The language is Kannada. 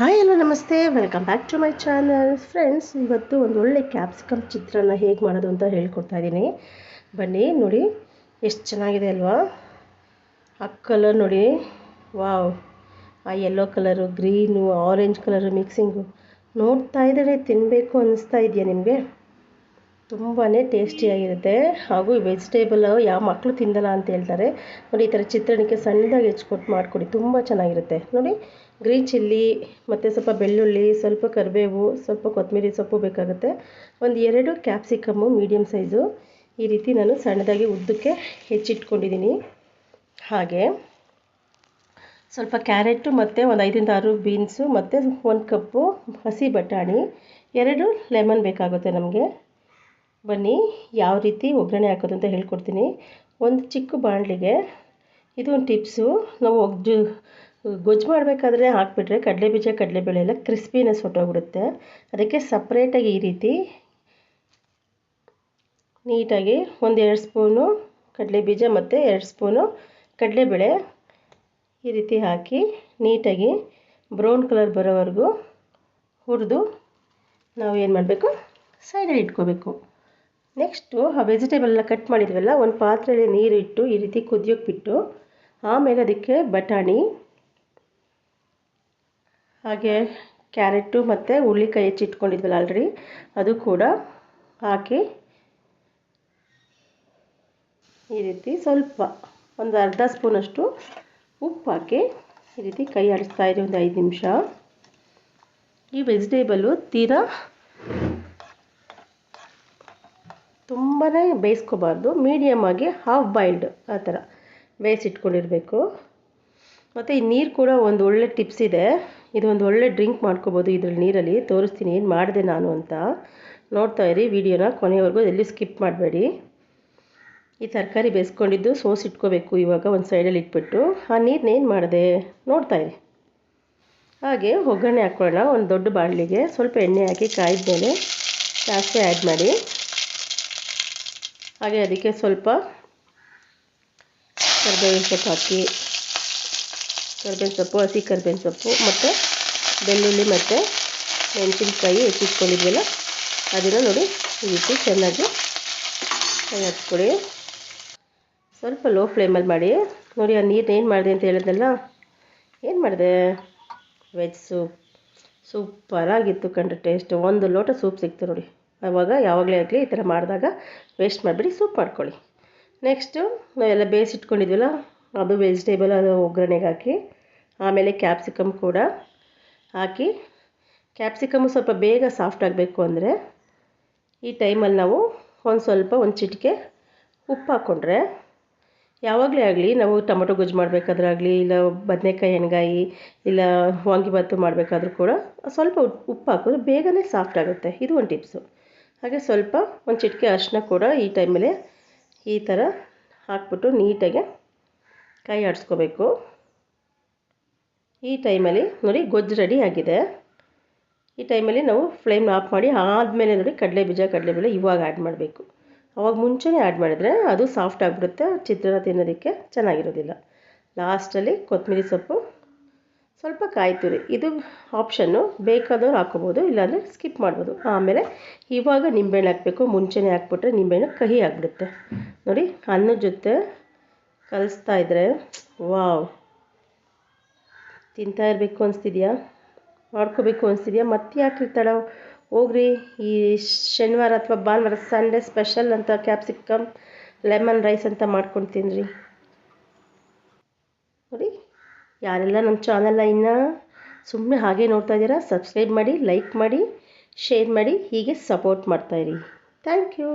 ನಮಸ್ತೆ. Welcome back to my channel friends ಇವತ್ತು ಒಂದು ಒಳ್ಳೆ ಕ್ಯಾಪ್ಸಿಕಮ್ ಚಿತ್ರಾನ್ನ ಹೇಗೆ ಮಾಡೋದು ಅಂತ ಹೇಳ್ಕೊಡ್ತಾ ಇದ್ದೀನಿ. ಬನ್ನಿ, ನೋಡಿ. ಎಷ್ಟು ಚೆನ್ನಾಗಿದೆ ಅಲ್ವಾ? ಆ ಕಲರ್ ನೋಡಿ. ವಾವ್ ಆ yellow colour green orange colour mixing ನೋಡ್ತಾ ಇದ್ದರೆ ತಿನ್ನಬೇಕು ಅನ್ನಿಸ್ತಾ ಇದೆಯಾ ನಿಮಗೆ? ತುಂಬಾ ಟೇಸ್ಟಿಯಾಗಿರುತ್ತೆ ಹಾಗೂ ವೆಜಿಟೇಬಲ್ ಯಾವ ಮಕ್ಕಳು ತಿಂದಲ್ಲ ಅಂತ ಹೇಳ್ತಾರೆ. ನೋಡಿ, ಈ ಥರ ಚಿತ್ರಾನ್ನಕ್ಕೆ ಸಣ್ಣದಾಗಿ ಹೆಚ್ಕೊಟ್ಟು ಮಾಡಿಕೊಡಿ. ತುಂಬ ಚೆನ್ನಾಗಿರುತ್ತೆ. ನೋಡಿ ಗ್ರೀನ್ ಚಿಲ್ಲಿ ಮತ್ತು ಸ್ವಲ್ಪ ಬೆಳ್ಳುಳ್ಳಿ, ಸ್ವಲ್ಪ ಕರಿಬೇವು, ಸ್ವಲ್ಪ ಕೊತ್ತಂಬರಿ ಸೊಪ್ಪು ಬೇಕಾಗುತ್ತೆ. ಒಂದು ಎರಡು ಕ್ಯಾಪ್ಸಿಕಮ್ಮು ಮೀಡಿಯಮ್ ಸೈಜು ಈ ರೀತಿ ನಾನು ಸಣ್ಣದಾಗಿ ಉದ್ದಕ್ಕೆ ಹೆಚ್ಚಿಟ್ಕೊಂಡಿದ್ದೀನಿ. ಹಾಗೆ. ಸ್ವಲ್ಪ ಕ್ಯಾರೆಟು ಮತ್ತು ಒಂದು ಐದರಿಂದ ಆರು ಬೀನ್ಸು ಮತ್ತು ಒಂದು ಕಪ್ಪು ಹಸಿ ಬಟಾಣಿ, ಎರಡು ಲೆಮನ್ ಬೇಕಾಗುತ್ತೆ ನಮಗೆ. ಬನ್ನಿ, ಯಾವ ರೀತಿ ಒಗ್ಗರಣೆ ಹಾಕೋದು ಅಂತ ಹೇಳ್ಕೊಡ್ತೀನಿ. ಒಂದು ಚಿಕ್ಕ ಬಾಣಲಿಗೆ ಇದು ಒಂದು ಟಿಪ್ಸು ನಾವು ಒಗ್ದು ಗೊಜ್ಜು ಮಾಡಬೇಕಾದ್ರೆ ಹಾಕಿಬಿಟ್ರೆ ಹಾಕ್ಬಿಟ್ರೆ ಕಡಲೆಬೀಜ ಕಡಲೆಬೇಳೆ ಎಲ್ಲ ಕ್ರಿಸ್ಪಿನೆಸ್ ಹೊಟ್ಟೋಗ್ಬಿಡುತ್ತೆ ಅದಕ್ಕೆ ಸಪ್ರೇಟಾಗಿ ಈ ರೀತಿ ನೀಟಾಗಿ ಒಂದು ಎರಡು ಸ್ಪೂನು ಕಡಲೆಬೀಜ ಮತ್ತು ಎರಡು ಸ್ಪೂನು ಕಡಲೆಬೇಳೆ ಈ ರೀತಿ ಹಾಕಿ ನೀಟಾಗಿ ಬ್ರೌನ್ ಕಲರ್ ಬರೋವರೆಗೂ ಹುರಿದು ನಾವು ಏನು ಮಾಡಬೇಕು? ಸೈಡಲ್ಲಿ ಇಟ್ಕೋಬೇಕು. ನೆಕ್ಸ್ಟು ಆ ವೆಜಿಟೇಬಲ್ ಎಲ್ಲ ಕಟ್ ಮಾಡಿದ್ವಲ್ಲ, ಒಂದು ಪಾತ್ರೆಯಲ್ಲಿ ನೀರಿಟ್ಟು ಈ ರೀತಿ ಕುದಿಯೋಕೆ ಬಿಟ್ಟು ಆಮೇಲೆ ಅದಕ್ಕೆ ಬಟಾಣಿ ಹಾಗೆ ಕ್ಯಾರೆಟು ಮತ್ತು ಹುರ್ಳಿಕಾಯಿ ಹೆಚ್ಚಿಟ್ಕೊಂಡಿದ್ವಲ್ಲ ಆಲ್ರೆಡಿ ಅದು ಕೂಡ ಹಾಕಿ ಈ ರೀತಿ ಸ್ವಲ್ಪ ಒಂದು ಅರ್ಧ ಸ್ಪೂನಷ್ಟು ಉಪ್ಪು ಹಾಕಿ ಈ ರೀತಿ ಕೈ ಆಡಿಸ್ತಾ ಇರಿ ಒಂದು ಐದು ನಿಮಿಷ. ಈ ವೆಜಿಟೇಬಲು ತೀರಾ ತುಂಬಾ ಬೇಯಿಸ್ಕೋಬಾರ್ದು ಮೀಡಿಯಮ್ ಆಗಿ ಹಾಫ್ ಬಾಯ್ಲ್ಡ್ ಆ ಥರ ಬೇಯಿಸಿಟ್ಕೊಂಡಿರಬೇಕು. ಮತ್ತು ಈ ನೀರು ಕೂಡ ಒಂದು ಒಳ್ಳೆ ಟಿಪ್ಸ್ ಇದೆ. ಇದು ಒಂದು ಒಳ್ಳೆ ಡ್ರಿಂಕ್ ಮಾಡ್ಕೋಬೋದು ಇದರಲ್ಲಿ ನೀರಲ್ಲಿ. ತೋರಿಸ್ತೀನಿ ಏನು ಮಾಡಿದೆ ನಾನು ಅಂತ. ನೋಡ್ತಾ ಇರಿ ವಿಡಿಯೋನ ಕೊನೆವರೆಗೂ ಎಲ್ಲಿ ಸ್ಕಿಪ್ ಮಾಡಬೇಡಿ. ಈ ತರಕಾರಿ ಬೇಯಿಸ್ಕೊಂಡಿದ್ದು ಸೋಸ್ ಇಟ್ಕೋಬೇಕು ಇವಾಗ ಒಂದು ಸೈಡಲ್ಲಿ ಇಟ್ಬಿಟ್ಟು. ಆ ನೀರನ್ನ ಏನು ಮಾಡಿದೆ? ನೋಡ್ತಾ ಇರಿ. ಹಾಗೆ ಒಗ್ಗರಣೆ ಹಾಕ್ಕೊಳ್ಳೋಣ ಒಂದು ದೊಡ್ಡ ಬಾಣಲಿಗೆ ಸ್ವಲ್ಪ ಎಣ್ಣೆ ಹಾಕಿ ಕಾಯಿದ ಮೇಲೆ ಸಾಸಿವೆ ಆ್ಯಡ್ ಮಾಡಿ. ಹಾಗೆ ಅದಕ್ಕೆ ಸ್ವಲ್ಪ ಕರ್ಬೇವಿನ ಸೊಪ್ಪು ಹಾಕಿ. ಕರ್ಬೇವಿನ ಸೊಪ್ಪು, ಹಸಿ ಕರ್ಬೇವಿನ ಸೊಪ್ಪು ಮತ್ತು ಬೆಳ್ಳುಳ್ಳಿ ಮತ್ತು ಮೆಣಸಿನ್ಕಾಯಿ ಹೆಚ್ಚಿಟ್ಕೊಂಡಿದ್ವಲ್ಲ ಅದನ್ನು ನೋಡಿ ಈ ರೀತಿ ಚೆನ್ನಾಗಿ ಹಚ್ಕೊಡಿ ಸ್ವಲ್ಪ ಲೋ ಫ್ಲೇಮಲ್ಲಿ ಮಾಡಿ. ನೋಡಿ, ಆ ನೀರನ್ನ ಏನು ಮಾಡಿದೆ ಅಂತ ಹೇಳಿದ್ನಲ್ಲ? ಏನು ಮಾಡಿದೆ? ವೆಜ್ ಸೂಪ್ ಸೂಪರಾಗಿತ್ತು ಕಂಡ್ರೆ ಟೇಸ್ಟ್ ಒಂದು ಲೋಟ ಸೂಪ್ ಸಿಕ್ತು ನೋಡಿ. ಆವಾಗ ಯಾವಾಗಲೇ ಆಗಲಿ ಈ ಥರ ಮಾಡಿದಾಗ ವೇಸ್ಟ್ ಮಾಡಿಬಿಡಿ ಸೂಪ್ ಮಾಡ್ಕೊಳ್ಳಿ. ನೆಕ್ಸ್ಟು ನಾವೆಲ್ಲ ಬೇಯಿಸಿಟ್ಕೊಂಡಿದ್ವಲ್ಲ ಅದು ವೆಜಿಟೇಬಲ್ ಅದು ಒಗ್ಗರಣೆಗೆ ಹಾಕಿ, ಆಮೇಲೆ ಕ್ಯಾಪ್ಸಿಕಮ್ ಕೂಡ ಹಾಕಿ. ಕ್ಯಾಪ್ಸಿಕಮ್ಮು ಸ್ವಲ್ಪ ಬೇಗ ಸಾಫ್ಟ್ ಆಗಬೇಕು ಅಂದರೆ ಈ ಟೈಮಲ್ಲಿ ನಾವು ಒಂದು ಸ್ವಲ್ಪ ಒಂದು ಚಿಟಿಕೆ ಉಪ್ಪು ಹಾಕ್ಕೊಂಡ್ರೆ ಯಾವಾಗಲೇ ಆಗಲಿ ನಾವು ಟೊಮೊಟೊ ಗೊಜ್ಜು ಮಾಡಬೇಕಾದ್ರಾಗಲಿ ಇಲ್ಲ ಬದನೆಕಾಯಿ ಎಣ್ಗಾಯಿ ಇಲ್ಲ ವಾಂಗಿಬಾತು ಮಾಡಬೇಕಾದ್ರೂ ಕೂಡ ಸ್ವಲ್ಪ ಉಪ್ಪು ಹಾಕಿದ್ರೆ ಬೇಗನೆ ಸಾಫ್ಟ್ ಆಗುತ್ತೆ. ಇದು ಒಂದು ಟಿಪ್ಸು ಹಾಗೆ ಸ್ವಲ್ಪ ಒಂದು ಚಿಟಿಕೆ ಅರಿಶಿನ ಕೂಡ ಈ ಟೈಮಲ್ಲೇ ಈ ಥರ ಹಾಕ್ಬಿಟ್ಟು ನೀಟಾಗಿ ಕೈ ಆಡಿಸ್ಕೋಬೇಕು. ಈ ಟೈಮಲ್ಲಿ ನೋಡಿ ಗೊಜ್ಜು ರೆಡಿ ಆಗಿದೆ. ಈ ಟೈಮಲ್ಲಿ ನಾವು ಫ್ಲೇಮ್ ಆಫ್ ಮಾಡಿ ಆದಮೇಲೆ ನೋಡಿ ಕಡಲೆ ಬೀಜ ಕಡಲೆಬೇಳೆ ಇವಾಗ ಆ್ಯಡ್ ಮಾಡಬೇಕು. ಅವಾಗ ಮುಂಚೆನೇ ಆ್ಯಡ್ ಮಾಡಿದರೆ ಅದು ಸಾಫ್ಟ್ ಆಗಿಬಿಡುತ್ತೆ ಚಿತ್ರಾನ್ನ ತಿನ್ನೋದಕ್ಕೆ ಚೆನ್ನಾಗಿರೋದಿಲ್ಲ. ಲಾಸ್ಟಲ್ಲಿ ಕೊತ್ತಂಬರಿ ಸೊಪ್ಪು, ಸ್ವಲ್ಪ ಕಾಯಿ ತುರಿ. ಇದು ಆಪ್ಷನ್ನು ಬೇಕಾದವ್ರು ಹಾಕೋಬೋದು ಇಲ್ಲಾಂದರೆ ಸ್ಕಿಪ್ ಮಾಡ್ಬೋದು. ಆಮೇಲೆ ಇವಾಗ ನಿಂಬೆಹಣ್ಣು ಹಾಕಬೇಕು. ಮುಂಚೆನೇ ಹಾಕ್ಬಿಟ್ರೆ ನಿಂಬೆಹಣ್ಣು ಕಹಿ ಆಗಿಬಿಡುತ್ತೆ. ನೋಡಿ, ಅನ್ನದ ಜೊತೆ ಕಲಿಸ್ತಾ ಇದ್ದರೆ ವಾವ್. ತಿಂತಾ ಇರಬೇಕು ಅನಿಸ್ತಿದ್ಯಾ? ಮಾಡ್ಕೋಬೇಕು ಅನಿಸ್ತಿದ್ಯಾ? ಮತ್ತೆ ಯಾಕೆ ಇರ್ತಾಳ? ಹೋಗ್ರಿ, ಈ ಶನಿವಾರ ಅಥವಾ ಭಾನುವಾರ ಸಂಡೇ ಸ್ಪೆಷಲ್ ಅಂತ ಕ್ಯಾಪ್ಸಿಕಮ್ ಲೆಮನ್ ರೈಸ್ ಅಂತ ಮಾಡ್ಕೊಂಡು ತಿನ್ನಿರಿ ನೋಡಿ, ಯಾರೆಲ್ಲ ನಮ್ಮ ಚಾನಲ್ನ ಇನ್ನು ಸುಮ್ಮನೆ ಹಾಗೆ ನೋಡ್ತಾ ಇದ್ದೀರಾ ಸಬ್ಸ್ಕ್ರೈಬ್ ಮಾಡಿ ಲೈಕ್ ಮಾಡಿ ಶೇರ್ ಮಾಡಿ, ಹೀಗೆ ಸಪೋರ್ಟ್ ಮಾಡ್ತಾಯಿರಿ ಥ್ಯಾಂಕ್ ಯು